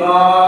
Allah.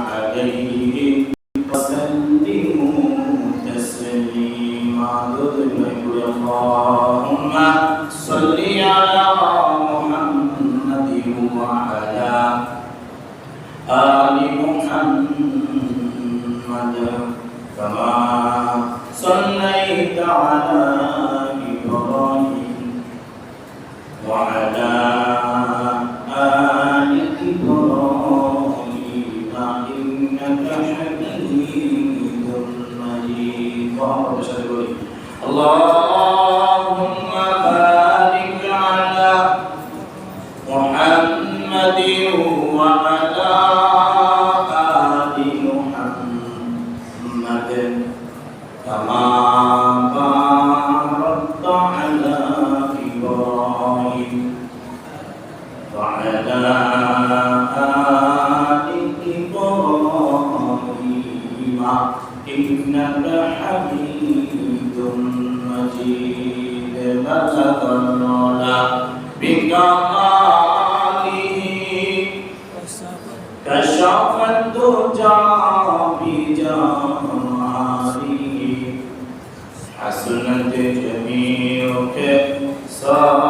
on uh, getting محمد كما باركت على إبراهيم وعلى آل إبراهيم إنك حميد مجيد فتقرنا بكماله كشف الدجى الجنة جميعك سامع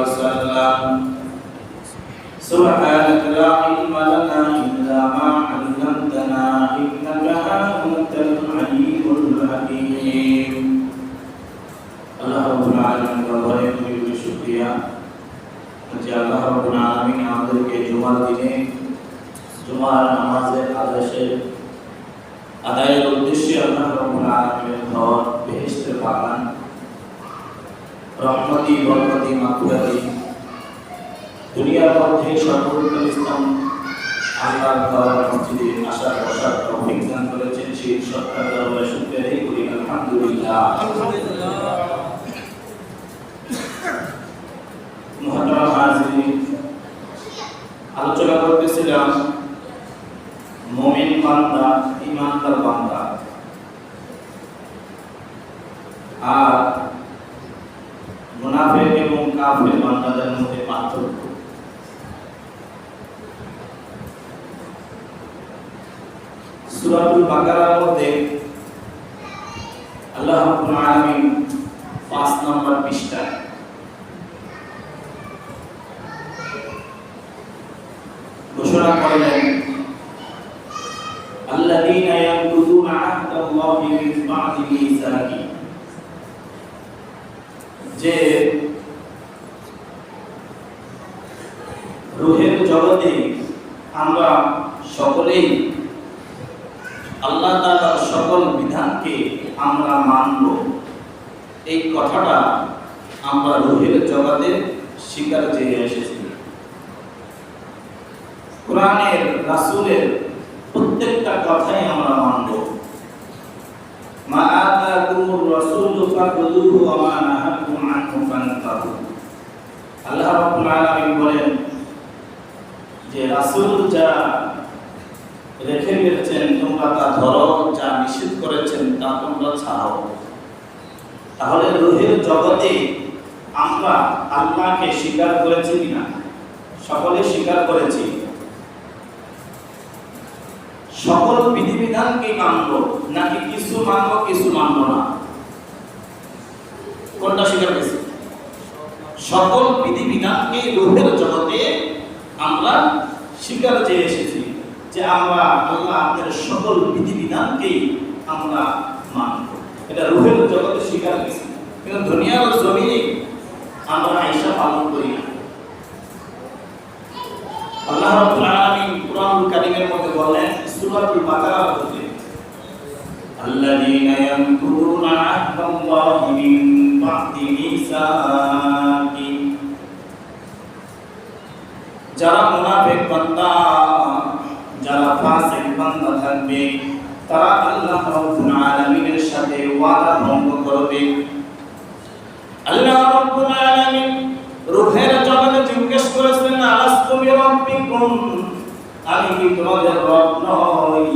وسلم سبحانك لا علم لنا إلا ما علمتنا إنك أنت العليم الحكيم আল্লাহ রাব্বুল আলামিন বলেন যে শুকরিয়া। যে আল্লাহ রাব্বুল আলামিন আমাদেরকে জুমার দিনে জুমার নামাজের আদেশে আদায়ের উদ্দেশ্যে আল্লাহ রাব্বুল আলামিন ঘর বেহেশতের বাগান রহমতি বরকতি মাকুয়াতি দুনিয়ার মধ্যে সর্বোত্তম ইসলাম মসজিদে তৌফিক দান করেছেন সেই সত্তা দরবারে করি আলহামদুলিল্লাহ। আলোচনা করতেছিলাম মুমিন বান্দা ইমানদার বান্দা। আর মুনাফিক এবং কাফের বান্দাদের মধ্যে পার্থক্য সূরাতুল বাকারার মধ্যে আল্লাহ রাব্বুল আলামিন পাঁচ নম্বর পৃষ্ঠায় ঘোষণা করলেন الذين ينقضون عهد الله من بعد ميثاقه যে রুহের জগতে আমরা সকলেই আল্লাহ তাআলার সকল বিধানকে আমরা মানব। এই কথাটা আমরা রুহের জগতে স্বীকার চেয়ে এসেছি। কোরআনের, রাসুলের প্রত্যেকটা কথাই আমরা মানব। মা রাসূলু ওয়া মা নাহাকুম আনহু ফান্তাহু। আল্লাহ রাব্বুল আলামিন বলেন যে রাসূল যা রেখে গেছেন তোমরা তা ধরো, যা নিষেধ করেছেন, তা তোমরা ছাড়ো তাহলে রুহের জগতে আমরা আল্লাহকে স্বীকার করেছি কিনা? সকলে স্বীকার করেছি। সকল বিধিবিধানকে মানবো, নাকি কিছু মানবো কিছু মানবো না? কোনটা স্বীকার করেছি? সকল বিধিবিধানকে রূপের জগতে আমরা স্বীকার চেয়ে এসেছি যে আমরা আল্লাহ আপনার সকল বিধিবিধানকেই আমরা মানব। এটা রূপের জগতে স্বীকার করেছি। কিন্তু দুনিয়ার জমিনে আমরা আইসা পালন করি না। আল্লাহ রাব্বুল আলামিন কুরআনুল কারীমের মধ্যে বলেন সূরাতুল বাকারা বলতে আল্লাযীনা ইয়ানকুরুনা আহদাল্লাহি মিন বাদি মিসাকি। যারা মুনাফিক বান্দা, যারা ফাসিক বান্দা থাকবে, তারা আল্লাহ রাব্বুল আলামিনের সাথে ওয়াদা ভঙ্গ করবে। আল্লাহ রাব্বুল আলামিন রূহের জগতে জিজ্ঞেস করেছেন, আলাস্তু বিরাব্বিকুম? আমি কি তোমাদের রব নই?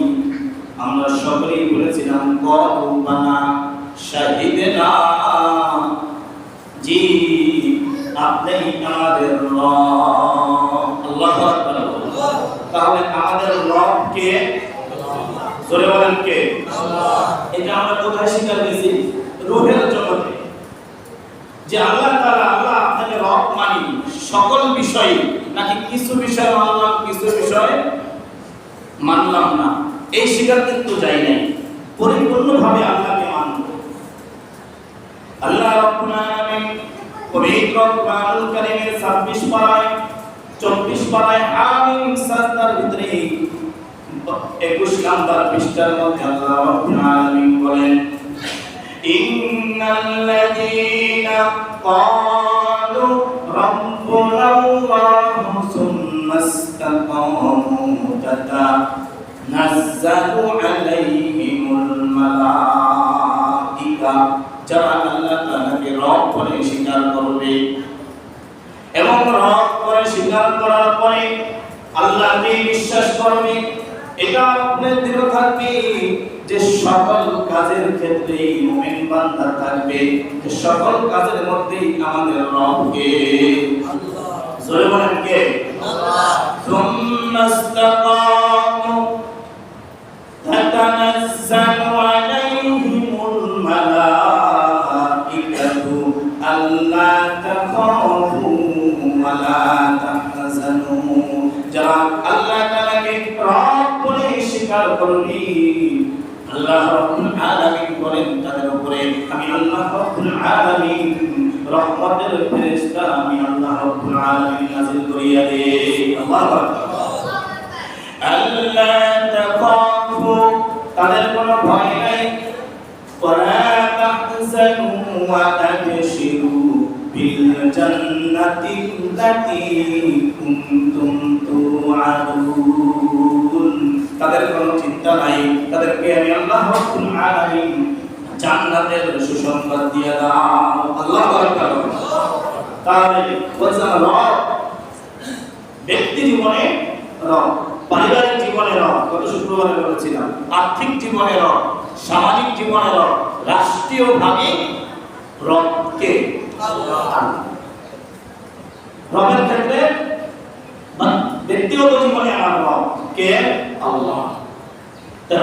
আমরা সকলেই বলেছিলাম কলবানা শাহিদনা জি, আপনি আমাদের রব। তাহলে আমাদের রব কে? বলেন কে? এটা আমরা কোথায় স্বীকার করেছি? রূহের জগতে। যে আল্লাহ তাআলা, আল্লাহ আপনাকে রব মানি, সকল বিষয়ে নাকি কিছু বিষয় মানলাম, কিছু বিষয় মানলাম না। এই স্বীকার কিন্তু যাই নাই। পরিপূর্ণভাবে আল্লাহকে মানব। আল্লাহ ভিতরে পৃষ্ঠার মধ্যে আল্লাহ ربنا الله ثم استقاموا تتنزل عليهم الملائكة যারা আল্লাহ তাআলাকে রব করে স্বীকার করবে এবং রব করে স্বীকার করার পরে আল্লাহকে বিশ্বাস করবে এটা আপনার দৃঢ় থাকবে যে সকল কাজের ক্ষেত্রে মুমিন বান্দা থাকবে যে সকল কাজের মধ্যেই আমাদের রবকে আল্লাহ জোরে বলেন কে আল্লাহ ثم استقاموا تتنزل তাদের উপরে আমি আল্লাহ রাব্বুল আমি আল্লাহ রাব্বুল দে আল্লাহু আকবার। আল্লাহ তাদের কোনো ভয় নাই। তাহজানু ওয়া তাবশিরু। الجنة التي كنتم توعدون তাদের কোনো চিন্তা নাই তাদেরকে আমি আল্লাহ রাব্বুল আলামিন জান্নাতের সুসংবাদ দিয়ে দাও আল্লাহ আকবার তাহলে বলছেন রব ব্যক্তি জীবনে রব পারিবারিক জীবনে রব গত শুক্রবারে বলেছিলাম আর্থিক জীবনে রব সামাজিক জীবনে রব রাষ্ট্রীয়ভাবে রবকে আল্লাহ রবের ক্ষেত্রে ব্যক্তিগত জীবনে আমার রব কে? আল্লাহ।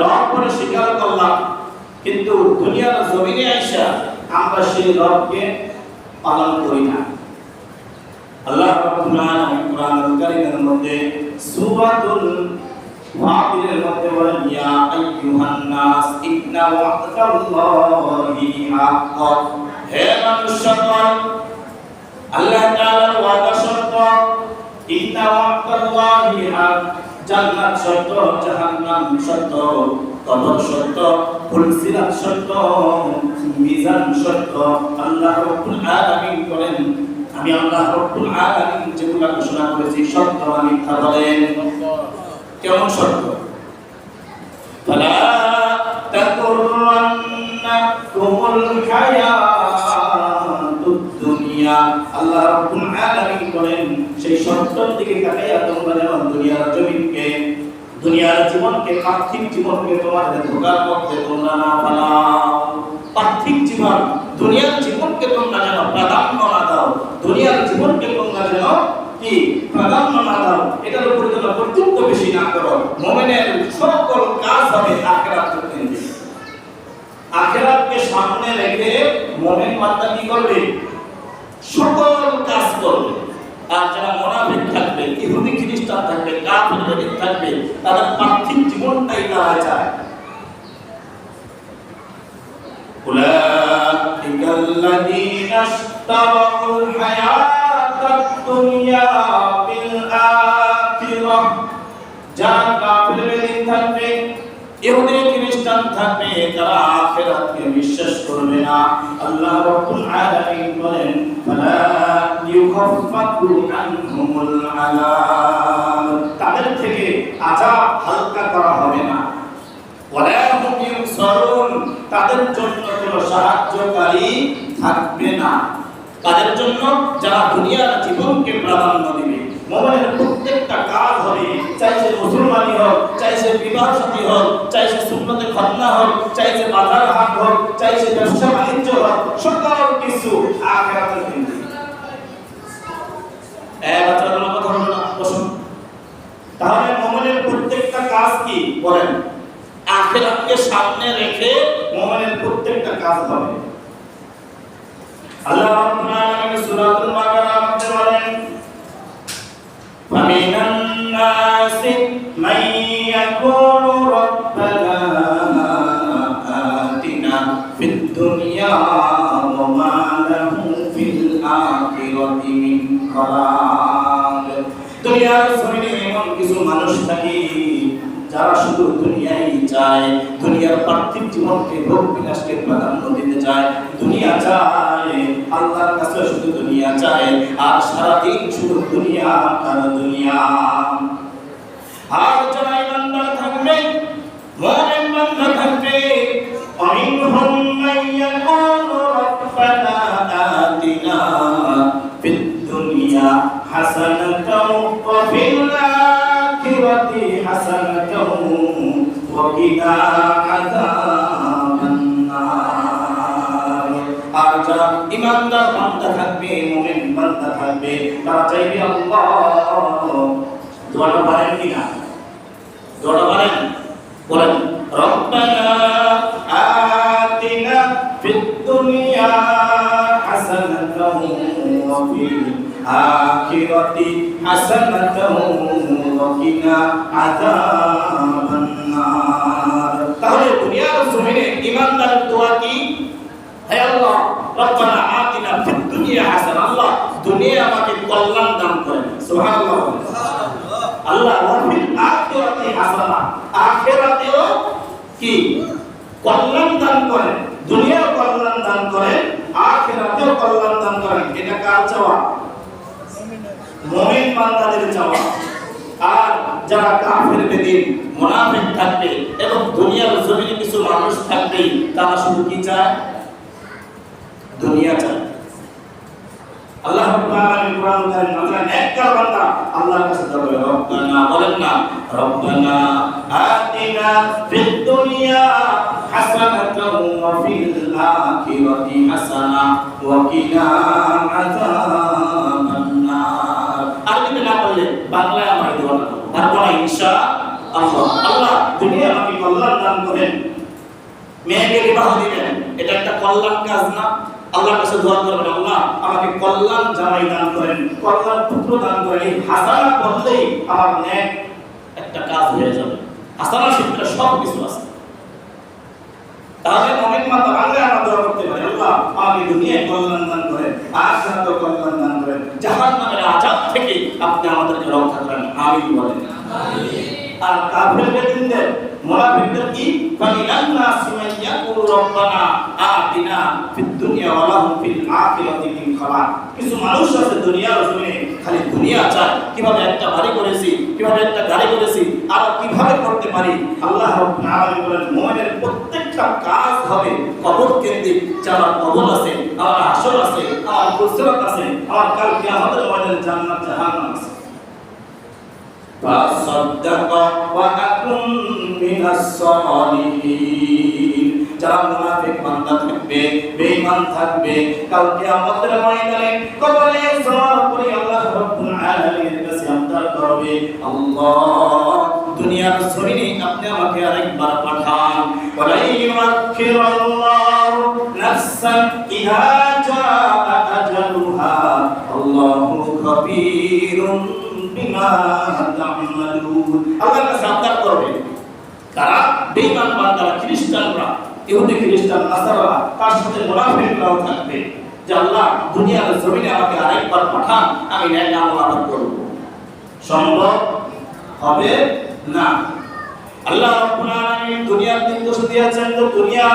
রব করে স্বীকার করলাম, কিন্তু দুনিয়ার জমিনে আইসা আমরা সেই রবকে পালন করি না। আল্লাহ রাব্বুল আলামিন কারীমের মধ্যে সূরাতুল ফাতিরের মধ্যে বলেন, ইয়া আইয়ুহান নাস, ইন্না ওয়া'দাল্লাহি হাক্ক। হে মানুষগণ আল্লাহ তাআলার ওয়াদা সত্য ইন্না ওয়া'দাল্লাহি হাক্ক জান্নাত সত্য, জাহান্নাম সত্য, কবর সত্য, ফুলসিরাত সত্য, মিজান সত্য। আল্লাহ রাব্বুল আলামিন বলেন, আমি আল্লাহ রব্বুল আলামিন যেগুলো ঘোষণা করেছি সত্য না মিথ্যা বলেন। কেমন সত্য? ফালা তাকুররান্নাকুমুল হায়াতুদ দুনিয়া আল্লাহ রব্বুল আলামিন বলেন, সেই সত্যর দিকে তাকাইয়া তোমরা যেন দুনিয়ার জমিনকে, দুনিয়ার জীবনকে, পার্থিব জীবনকে তোমাদের ধোকার মধ্যে তোমরা না ফেলাও পার্থিব জীবন, দুনিয়ার জীবনকে তোমরা যেন প্রাধান্য না দাও। দুনিয়ার জীবনকে তোমরা যেন কি, প্রাধান্য না দাও, এটার উপর যেন কর্তৃত্ব বেশি না করো। মোমেনের সকল কাজ হবে আখেরাত আখেরাতকে সামনে রেখে মোমেন বান্দা কি করবে? সকল কাজ করবে আর যারা মোনাফিক থাকবে ইহুদি খ্রিস্টান থাকবে কাফির থাকবে তাদের পার্থিব জীবনটাই তারা চায় أولئك الذين اشتروا الحياة الدنيا بالآخرة যারা কাফির বেদিন থাকবে ইহুদি খ্রিস্টান থাকবে তারা আখিরাতকে বিশ্বাস করবে না আল্লাহ রাব্বুল আলামিন বলেন তাদের থেকে আযাব হালকা করা হবে না। তাদের জন্য কোনো সাহায্যকারী থাকবে না। তাদের জন্য যারা দুনিয়ার জীবনকে প্রাধান্য দিবে। মোবাইলের প্রত্যেকটা কাজ হবে চাই সে মুসলমানি হোক বিবাহ সাথী হোক চাই সে সুন্নতে খতনা হোক চাই সে বাজার হাট হোক চাই সে ব্যবসা বাণিজ্য হোক সকল কিছু সামনে রেখে মুমিনের প্রত্যেকটা কাজ হবে আল্লাহ يقول ربنا آتنا في الدنيا وما له في الآخرة من خلاق দুনিয়ার জমিনে এমন কিছু মানুষ থাকে যারা শুধু দুনিয়াই চায় দুনিয়ার পার্থিব জীবনকে ভোগ বিলাসকে প্রাধান্য দিতে চায় দুনিয়া চায় আল্লাহর কাছে শুধু দুনিয়া চায় আর সারাদিন শুধু দুনিয়া আর দুনিয়া আর যারা ইমানদার থাকবে মুমিন বান্দা থাকবে ومنهم من يقول ربنا آتنا في الدنيا حسنة وفي الآخرة حسنة وقنا عذاب النار আর যারা ইমানদার বান্দা থাকবে মুমিন বান্দা থাকবে তারা চাইবে আল্লাহ দোয়াটা পারেন কিনা দোয়াটা পারেন বলেন রব্বানা আতিনা ফিদ দুনিয়া হাসানাতাও ওয়া ফিল আখিরাতি হাসানাতাও ওয়া কিনা আযাবান নার তাহলে দুনিয়ার জমিনে ইমানদারের দোয়া কি হে আল্লাহ রব্বানা আতিনা ফিদ দুনিয়া হাসানা আল্লাহ দুনিয়া আমাকে কল্যাণ দান করেন সুবহানাল্লাহ আল্লাহ ওয়াফিল আখিরাতি আখিরাতেও কি? কল্যাণ দান করেন। দুনিয়া কল্যাণ দান করেন আর কল্যাণ দান করেন। এটা কার চাওয়া? মুমিন বান্দাদের চাওয়া। আর যারা কাফের বেদিন, মুনাফিক থাকবে এবং দুনিয়ার জমিনে কিছু মানুষ থাকবে, তারা শুধু কি চায়? দুনিয়া চায়। আল্লাহ রাব্বুল কোরআন কারীম আমরা নেককার বান্দা আল্লাহর কাছে দোয়া করে রব্বানা বলেন না, রব্বানা আতিনা ফিদ দুনিয়া হাসানাতাও ওয়া ফিল আখিরাতি হাসানা ওয়া কিনা আযাবান নার আরবিতে না বললে বাংলায় আমার দোয়া না পারব না ইনশাআল্লাহ। আল্লাহ দুনিয়া আমাকে কল্যাণ দান করেন। মেয়েকে বিবাহ দিবেন, এটা একটা কল্যাণ কাজ না। আল্লাহর কাছে দোয়া করবেন আল্লাহ আমাকে কল্যাণ জামাই দান করেন কল্যাণ পুত্র দান করেন। এই হাসানা করলেই আমার ন্যাক একটা কাজ হয়ে যাবে। হাসানা শিক্ষা সব কিছু আছে। তাহলে মমিন মাতা বাংলায় আমরা দোয়া করতে পারি আল্লাহ আমাকে দুনিয়ায় কল্যাণ দান করেন আখিরাতেও কল্যাণ দান করেন। জাহান্নামের আযাব থেকে আপনি আমাদেরকে রক্ষা করেন। আমিন বলেন। আর কাফেরদের দিনদের মুনাফিকদের কি ফামিনান নাসি মান ইয়াকুলু রব্বানা আতিনা ফিদ দুনিয়া ওয়া লাহুম ফিল আখিরাতি মিন খালাক কিছু মানুষ আছে দুনিয়ার জমিনে খালি দুনিয়া চায় কিভাবে একটা বাড়ি করেছি কিভাবে একটা গাড়ি করেছি আর কিভাবে করতে পারি আল্লাহ রাব্বুল আলামিন বলেন মুমিনের প্রত্যেকটা কাজ হবে কবর কেন্দ্রিক যে আমার কবর আছে আমার হাসর আছে আমার ফুসরাত আছে আমার কাল কিয়ামতের ময়দানে জান্নাত জাহান্নাম আছে فصدق وأكن থাকবে, বেঈমান থাকবে, কাল কিয়ামতের ময়দানে কবরে সওয়াল করে আল্লাহ রাব্বুল আলামিনের কাছে দুনিয়ার জমিনে আপনি আমাকে আরেকবার পাঠান। আল্লাহ সাবধান করবে। তারা বেঈমান বান্দারা, খ্রিস্টানরা, ইহুদি, খ্রিস্টান, নাসারারা, তার সাথে মুনাফিকরাও থাকবে। যে আল্লাহ দুনিয়ার জমিনে আমাকে আরেকবার পাঠান, আমি ন্যায় আমল আবার করব। সম্ভব হবে না? আল্লাহ রাব্বুল আলামিন দুনিয়ার নির্দেশ দিয়েছেন, তো দুনিয়া,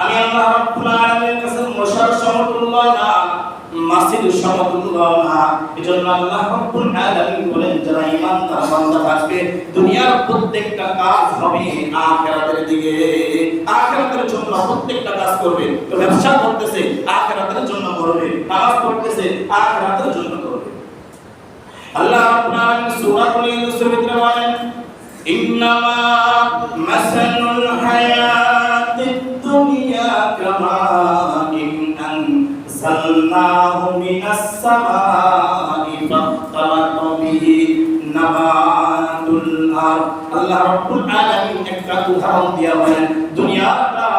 আমি আল্লাহ রাব্বুল আলামিনের কাছে মশার সমতুল্য না। মাসির সমতুল্য না এজন্য আল্লাহ রব্বুল আলামিন বলেন, যারা ঈমান তার বান্দা থাকবে দুনিয়ার প্রত্যেকটা কাজ হবে আখিরাতের দিকে। আখিরাতের জন্য প্রত্যেকটা কাজ করবে। ব্যবসা করতেছে, আখিরাতের জন্য করবে। নামাজ করতেছে আখিরাতের জন্য করবে। আল্লাহ রাব্বুল আলামিন ইউসুফের ভিতরে বলেন, ইন্নামা মাসালুল হায়াতিদ দুনিয়া কামা أنزلناه من السماء فاختلط به نبات الأرض আল্লাহ রাব্বুল আলামিন একটা উদাহরণ দিয়া বলেন দুনিয়াটা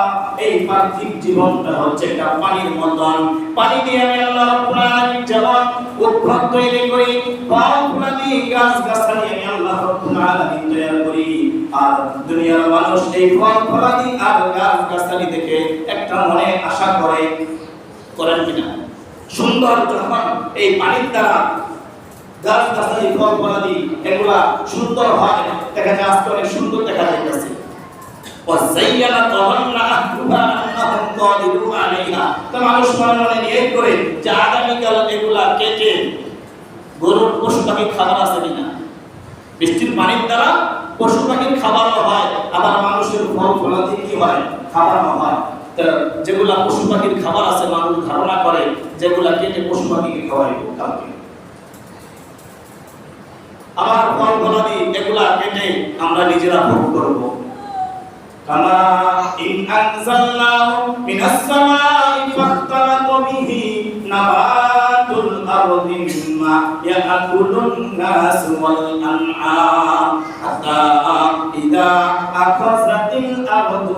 এই পার্থিব জীবনটা হচ্ছে একটা পানির মতন পানি দিয়ে আমি আল্লাহ রাব্বুল আলামিন যেমন উদ্ভিদ তৈরি করি ফলফলাদি গাছ গাছালি আমি আল্লাহ রাব্বুল আলামিন তৈরি করি আর দুনিয়ার মানুষ এই ফলফলাদি আর গাছ গাছালি দেখে একটা মনে আশা করে করেন কিনা সুন্দর যখন এই পানির দ্বারা গাছ গাছালি ফল ফলাদি এগুলা সুন্দর হয় দেখা যায় আজকে অনেক সুন্দর দেখা যাইতেছে وزين ظن أهلها أنهم قادرون عليها তো মানুষ মনে মনে নিয়ত করে যে আগামীকাল এগুলা কেটে গরুর পশু পাখির খাবার আছে কিনা বৃষ্টির পানির দ্বারা পশু পাখির খাবারও হয় আবার মানুষের ফল ফলাদি কি হয় খাবারও হয় তো যেগুলা পশু পাখির খাবার আছে, মানুষ ধারণা করে, যেগুলা কেটে পশু পাখিকে খাওয়াইব কালকে আবার ফল ফলাদি এগুলা কেটে আমরা নিজেরা ভোগ করব। কামা ইন আনজালনাহু মিনাস সামাই ফাখতালাত বিহি নাবাতুল আরদি মিম্মা ইয়াকুলুন নাস ওয়াল আনআম। হাত্তা ইদা আখাযাতিল আরদু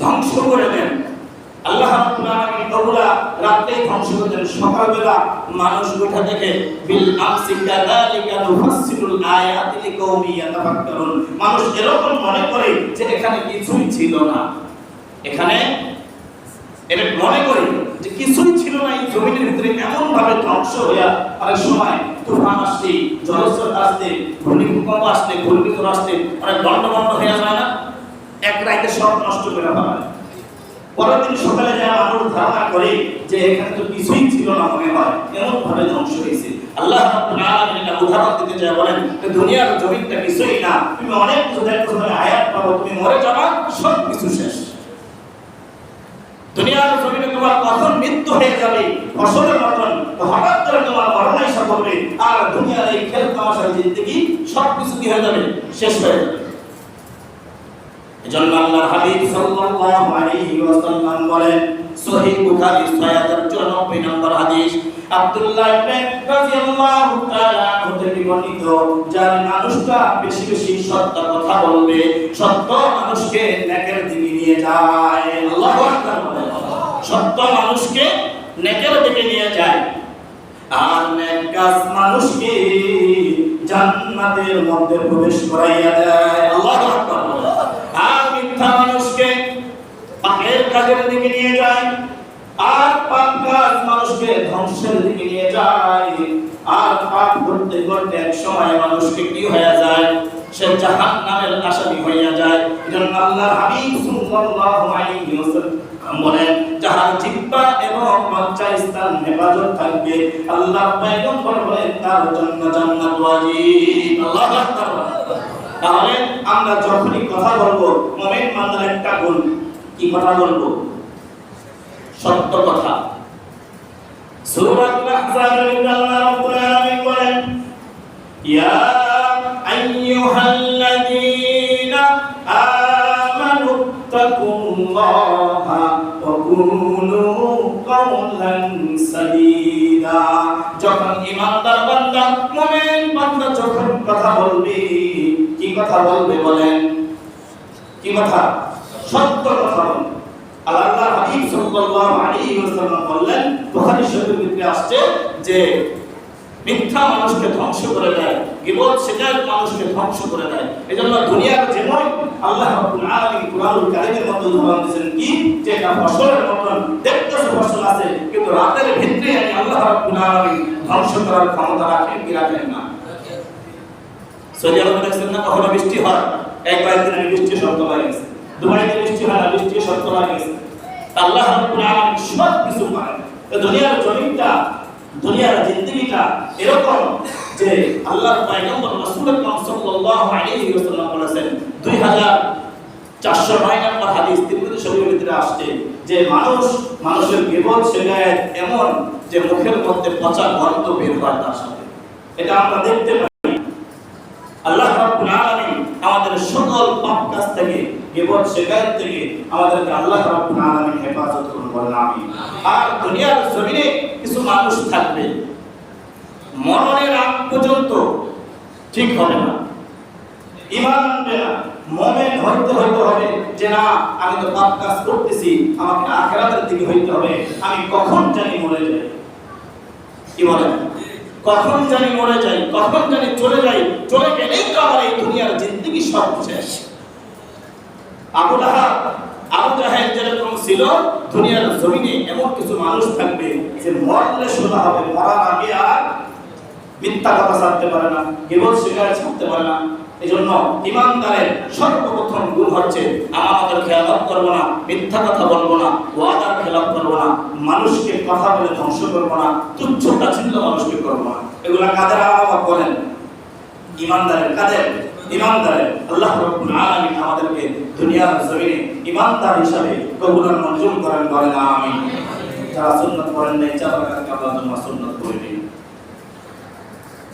ধ্বংস করে আল্লাহ রাব্বুল আলামিন রাতটাই ধ্বংস করে দেন। সকালবেলা মানুষ উঠা থেকে বিল আমসি কাযালিকা নুফাসসিলুল আয়াতি লিকাওমি ইয়াতাফাক্কারুন। মানুষ এরকম মনে করে যে এখানে কিছুই ছিল না। এখানে এটা মনে করি যে কিছুই ছিল না এই জমিনের ভিতরে। এমন ভাবে ধ্বংস হইয়া অনেক সময় তুফান আসছে আসছে, ভূমিকম্প আসছে আসছে, অনেক যায় না। এক রাইতে সব নষ্ট করে পরের দিন সকালে মানুষ ধারণা করে যে এখানে তো কিছুই ছিল না মনে হয় এমন ভাবে ধ্বংস হয়েছে আল্লাহ উদাহরণ দিতে চায়, বলেন দুনিয়ার জমিনটা কিছুই না, তুমি অনেক কিছু দেখো আয়াত পাবো, তুমি মরে যাবা সব কিছু শেষ। দুনিয়ার জমিনে তোমার কখন মৃত্যু হয়ে যাবে, ফসলের মতন হঠাৎ করে তোমার মরণ এসে পড়বে আর দুনিয়ার এই খেল তামাশার জিন্দগি সব কিছু কি হয়ে যাবে? শেষ হয়ে যাবে। এজন্য আল্লাহর হাবিব সাল্লাল্লাহু আলাইহি ওয়াসাল্লাম বলেন, সহিহ বুখারী 6094 নম্বর হাদিস, আব্দুল্লাহ ইবনে রাদিয়াল্লাহু তাআলা থেকে বর্ণিত যার মানুষটা বেশি বেশি সত্য কথা বলবে, সত্য মানুষকে নেকের দিকে নিয়ে যায়। আল্লাহু আকবার। সত্য মানুষকে নেকের দিকে নিয়ে যায়। আর নেক কাজ মানুষকে জান্নাতের মধ্যে প্রবেশ করাইয়া দেয়। আল্লাহু আর মিথ্যা মানুষকে পাপের কাজের দিকে নিয়ে যায়। আর পাপ কাজ মানুষকে ধ্বংসের দিকে নিয়ে যায়। আর পাপ করতে করতে এক সময় মানুষকে কি হয়ে যায়? সে জাহান নামের আসামি হইয়া যায়। এজন্য আল্লাহর হাবিব সাল্লাল্লাহু আলাইহি বলেন, যাহার জিহ্বা এবং লজ্জা স্থান হেফাজত থাকবে, আল্লাহ পয়গম্বর বলেন, তার জন্য জান্নাত ওয়াজিব। আল্লাহু আকবার। তাহলে আমরা যখনই কথা বলব, মুমিন বান্দার একটা গুণ কি কথা বলব? সত্য কথা। সূরাতুল আহজাবের মধ্যে আল্লাহ রাব্বুল বলেন, ইয়া আইয়ুহাল্লাযীনা আমানু যখন ঈমানদার বান্দা, মুমিন বান্দা যখন কথা বলবে, কি কথা বলবে বলেন? কি সত্য কথা বলবে। আল্লাহ হাবিব সাল্লাল্লাহু আলাইহি বললেন বুখারী শরীফের আসছে যে মিথ্যা মানুষকে ধ্বংস করে দেয়, গিবত শিকায়ত মানুষকে ধ্বংস করে দেয়। এজন্য দুনিয়ার যেমন আল্লাহ রাব্বুল আলামিন কুরআনুল কারীমের মধ্যে উদাহরণ দিয়েছেন কি? যে এটা ফসলের মতন, দেখতে ফসল আছে, কিন্তু রাতের ভিতরে আমি আল্লাহ রাব্বুল আলামিন ধ্বংস করার ক্ষমতা রাখেন কি রাখেন না? সৌদি আরবে দেখছেন না, কখনো বৃষ্টি হয়? এক কয়েকদিন আগে বৃষ্টি শর্ত হয়ে গেছে। দুবাইতে বৃষ্টি হয় না বৃষ্টি শর্ত হয়ে আল্লাহ রাব্বুল আলামিন সব কিছু পারেন দুনিয়ার জমিনটা দুনিয়ার জিন্দগিটা এরকম যে আল্লাহর পয়গম্বর রাসূল আকরাম সাল্লাল্লাহু আলাইহি ওয়াসাল্লাম বলেছেন 2409 নম্বর হাদিস তিরমিজি শরীফের ভিতরে আসছে যে মানুষ, মানুষের গিবত সেগায় এমন যে মুখের মধ্যে পচা গন্ধ বের হয় তার সাথে। এটা আমরা দেখতে পাই। আল্লাহ রাব্বুল আলামিন আমাদের সকল পাপ কাজ থেকে, গিবত, শিকায়ত থেকে আমাদেরকে আল্লাহ রাব্বুল আলামিন হেফাজত করুন বলেন, আমিন। আর দুনিয়ার জমিনে কিছু মানুষ থাকবে, মরণের আগ পর্যন্ত ঠিক হবে না। ঈমান আনবে না, মুমিন হইতে হইতে হবে যে, না, আমি তো পাপ কাজ করতেছি, আমাকে আখিরাতের দিকে হইতে হবে, আমি কখন জানি মরে যাই। কি বলেন? কখন জানি মরে যাই, কখন জানি চলে যাই, চলে গেলেই তো আমার এই দুনিয়ার জিন্দগি সব শেষ। আবু লাহাব, আবু যেরকম ছিল, দুনিয়ার জমিনে এমন কিছু মানুষ থাকবে, যে মরলে শোনা হবে, মরার আগে আর মিথ্যা কথা ছাড়তে পারে না, কেবল শিকার ছাড়তে পারে না। এই জন্য ইমানদারের সর্বপ্রথম গুণ হচ্ছে আমাদের খেয়ালত করব না, মিথ্যা কথা বলব না, ওয়াদার খেলাপ করব না, মানুষকে কথা বলে ধ্বংস করব না, তুচ্ছ তাচ্ছিল্য মানুষকে করব না। এগুলা কাদের আলাদা করেন ইমানদারের কাদের? ইমানদারের আল্লাহ রাব্বুল আলামিন আমাদেরকে দুনিয়ার জমিনে ইমানদার হিসাবে কবুল আর মঞ্জুর করেন বলেন, আমিন। যারা সুন্নাত করেন নাই, যারা কাছে আল্লাহ সুন্নাত করেন